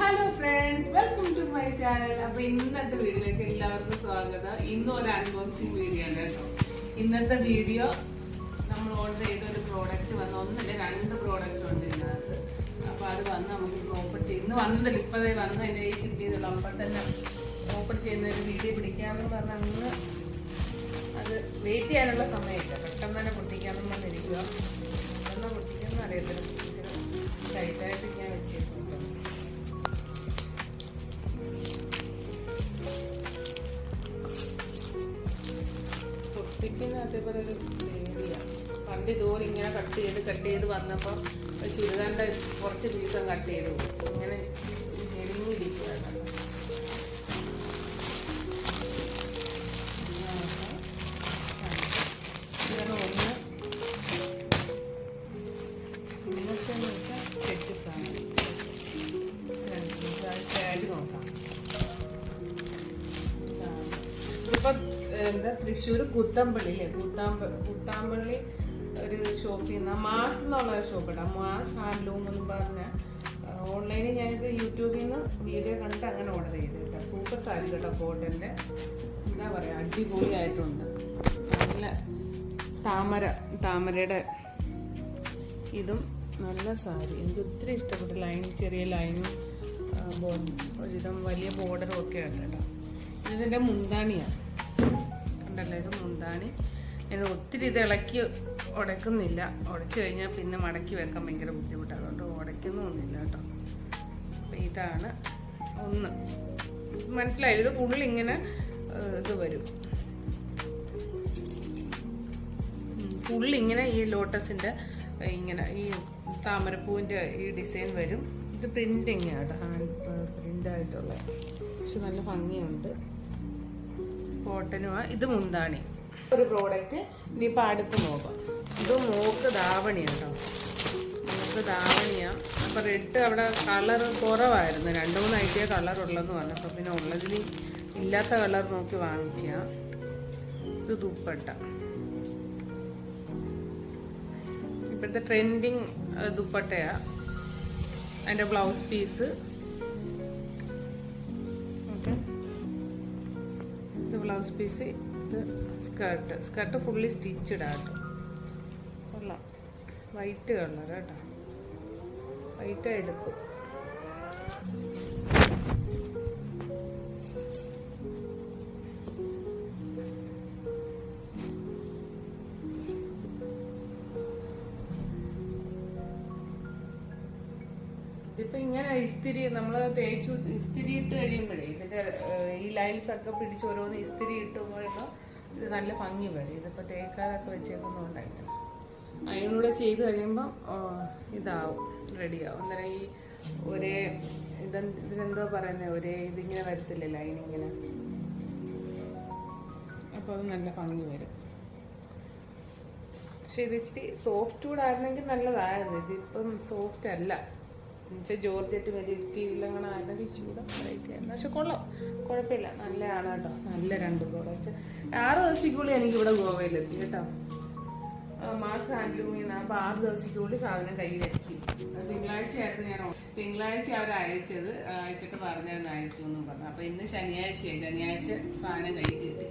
Hello friends welcome to my channel അപ്പൊ ഇന്നത്തെ വീഡിയോയിലേക്ക് എല്ലാവർക്കും സ്വാഗതം. ഇന്നും ഒരു അൺബോക്സിംഗ് വീഡിയോ ആണ് കേട്ടോ. ഇന്നത്തെ വീഡിയോ നമ്മൾ ഓർഡർ ചെയ്ത ഒരു പ്രോഡക്റ്റ് വന്ന ഒന്നല്ലേ രണ്ട് പ്രോഡക്റ്റ് ഉണ്ട് ഇതിനകത്ത്. അപ്പൊ അത് വന്ന് നമുക്ക് ഓപ്പൺ ചെയ്ത് ഇന്ന് വന്നതില്ല ഇപ്പതേ വന്ന് എന്റെ കയ്യിൽ കിട്ടിയതുള്ളൂ അപ്പോൾ തന്നെ ഓപ്പൺ ചെയ്യുന്ന ഒരു വീഡിയോ പിടിക്കാമെന്ന് പറഞ്ഞ അങ്ങ് അത് വെയിറ്റ് ചെയ്യാനുള്ള സമയമില്ല. പൊട്ടിക്കുന്ന അതേപോലെ ഒരു പേടിയാണ് പണ്ട് ഇതുപോലെ ഇങ്ങനെ കട്ട് ചെയ്ത് കട്ട് ചെയ്ത് വന്നപ്പോൾ ചുരിദാറിന്റെ കുറച്ച് പീസം കട്ട് ചെയ്ത്. ഇങ്ങനെ ഞെരുങ്ങിയിരിക്കുകയാണ് ഇപ്പൊ എന്താ തൃശ്ശൂർ കുത്തമ്പള്ളി അല്ലേ കുത്താമ്പ കുത്താമ്പള്ളി ഒരു ഷോപ്പിൽ നിന്ന് മാസ് എന്നുള്ള ഷോപ്പ് ഇടാം. മാസ് ഹാൻഡ്ലൂം എന്ന് പറഞ്ഞ ഓൺലൈനിൽ ഞാനിത് യൂട്യൂബിൽ നിന്ന് വീഡിയോ കണ്ടിട്ട് അങ്ങനെ ഓർഡർ ചെയ്തു കേട്ടോ. സൂപ്പർ സാരി കേട്ടോ കോട്ടന്റെ എന്താ പറയുക അടിപൊളിയായിട്ടുണ്ട്. നല്ല താമര താമരയുടെ ഇതും നല്ല സാരി. എനിക്ക് ഒത്തിരി ഇഷ്ടപ്പെട്ടു ലൈൻ ചെറിയ ലൈനും ഒരുവിധം വലിയ ബോർഡറും ഒക്കെ ഉണ്ട് കേട്ടോ. ഇതിന്റെ മുന്താണിയാണ് കണ്ടല്ലോ ഇത് മുന്താണി. ഞാൻ ഒത്തിരി ഇത് ഇളക്കി ഉടക്കുന്നില്ല. ഉടച്ചു കഴിഞ്ഞാൽ പിന്നെ മടക്കി വെക്കാൻ ഭയങ്കര ബുദ്ധിമുട്ടാണ്. അതുകൊണ്ട് ഉടയ്ക്കുന്നൊന്നുമില്ല കേട്ടോ. അപ്പം ഇതാണ് ഒന്ന്. മനസ്സിലായി? ഇത് ഫുള്ള് ഇങ്ങനെ ഇത് വരും. ഫുള്ള് ഇങ്ങനെ ഈ ലോട്ടസിന്റെ ഇങ്ങനെ ഈ താമരപ്പൂവിന്റെ ഈ ഡിസൈൻ വരും. ഇത് പ്രിന്റിങ് കേട്ടോ? ഹാൻഡ് പ്രിന്റായിട്ടുള്ള പക്ഷെ നല്ല ഭംഗിയുണ്ട്. കോട്ടനുമാണ് ഇത് മുന്താണി. ഒരു പ്രോഡക്റ്റ് ഇനിയിപ്പോൾ അടുത്ത് നോക്കാം. ഇത് മൂക്ക് ധാവണിയാണ് കേട്ടോ മോക്ക് ധാവണിയാണ് അപ്പോൾ റെഡ് അവിടെ കളർ കുറവായിരുന്നു. രണ്ട് മൂന്ന് ഐറ്റിയ കളർ ഉള്ളതെന്ന് പറഞ്ഞപ്പോൾ പിന്നെ ഉള്ളതിൽ ഇല്ലാത്ത കളർ നോക്കി വാങ്ങിച്ചാ. ഇത് ദുപ്പട്ട. ഇപ്പോഴത്തെ ട്രെൻഡിങ് ദുപ്പട്ടയാ. അതിന്റെ blouse piece okay blouse piece ഇത് സ്കേർട്ട് സ്കേർട്ട് ഫുള്ളി സ്റ്റിച്ചഡ് കേട്ടോ. കൊള്ളാം. വൈറ്റ് കളർ കേട്ടോ. വൈറ്റ് എടുക്കും ഇതിപ്പോ ഇങ്ങനെ ഇസ്തിരി നമ്മൾ തേച്ചു ഇസ്തിരി ഇട്ട് കഴിയുമ്പോഴേ ഇതിന്റെ ഈ ലൈൻസ് ഒക്കെ പിടിച്ച് ഓരോന്ന് ഇസ്തിരി ഇട്ട് കഴിയുമ്പോൾ ഇത് നല്ല ഭംഗി വരും. ഇതിപ്പോ തേക്കാതൊക്കെ വെച്ചേക്കുന്നതുകൊണ്ടായിട്ട് അതിനൂടെ ചെയ്ത് കഴിയുമ്പോൾ ഇതാവും റെഡിയാവും. അന്നേരം ഈ ഒരേ ഇതെന്തോ ഇതിനെന്തോ പറയുന്നത് ഒരേ ഇതിങ്ങനെ വരത്തില്ല ലൈൻ ഇങ്ങനെ? അപ്പോൾ അത് നല്ല ഭംഗി വരും. പക്ഷെ ഇത് ഇച്ചിരി സോഫ്റ്റ് കൂടെ ആയിരുന്നെങ്കിൽ നല്ലതായിരുന്നു. ഇതിപ്പം സോഫ്റ്റ് അല്ല. എന്നുവെച്ചാൽ ജോർജറ്റ് മെറ്റീരിയലങ്ങനെ ആയിരുന്നെങ്കിൽ ഇച്ചിരി വെറൈറ്റി ആയിരുന്നു പക്ഷെ കൊള്ളാം. കുഴപ്പമില്ല. നല്ലതാണ് കേട്ടോ നല്ല രണ്ട് പ്രോഡക്റ്റ് ആറ് ദിവസത്തേക്കുള്ളിൽ എനിക്കിവിടെ ഗോവയിലെത്തി കേട്ടോ. മാസം ഹാൻഡ്ലൂമിൽ നിന്ന് അപ്പോൾ ആറ് ദിവസത്തേക്കുള്ളിൽ സാധനം കയ്യിലെത്തി. തിങ്കളാഴ്ചയായിരുന്നു ഞാൻ തിങ്കളാഴ്ച അവർ അയച്ചത്. അയച്ചിട്ട് പറഞ്ഞായിരുന്നു അയച്ചു എന്ന് പറഞ്ഞു. അപ്പോൾ ഇന്ന് ശനിയാഴ്ചയായി. ശനിയാഴ്ച സാധനം കയ്യിൽ കിട്ടി.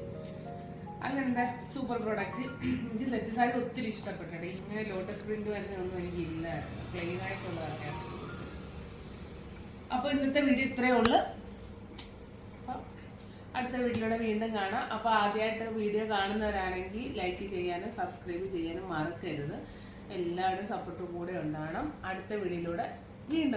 അങ്ങനെന്താ? സൂപ്പർ പ്രോഡക്റ്റ് എനിക്ക് സെറ്റ് സാരി ഒത്തിരി ഇഷ്ടപ്പെട്ടിട്ട് ഇങ്ങനെ ലോട്ടസ് പ്രിന്റ് വരുന്നതൊന്നും എനിക്കില്ലായിരുന്നു. പ്ലെയിൻ ആയിട്ടുള്ളതൊക്കെ അപ്പോൾ ഇന്നത്തെ വീഡിയോ ഇത്രയേ ഉള്ളൂ. അടുത്ത വീഡിയോയുടെ വീണ്ടും കാണാം. അപ്പോൾ ആദ്യമായിട്ട് വീഡിയോ കാണുന്നവരാണെങ്കിൽ ലൈക്ക് ചെയ്യാനും സബ്സ്ക്രൈബ് ചെയ്യാനും മറക്കരുത്. എല്ലാവരുടെ സപ്പോർട്ടും കൂടെ ഉണ്ടാവണം. അടുത്ത വീഡിയോയിലൂടെ വീണ്ടും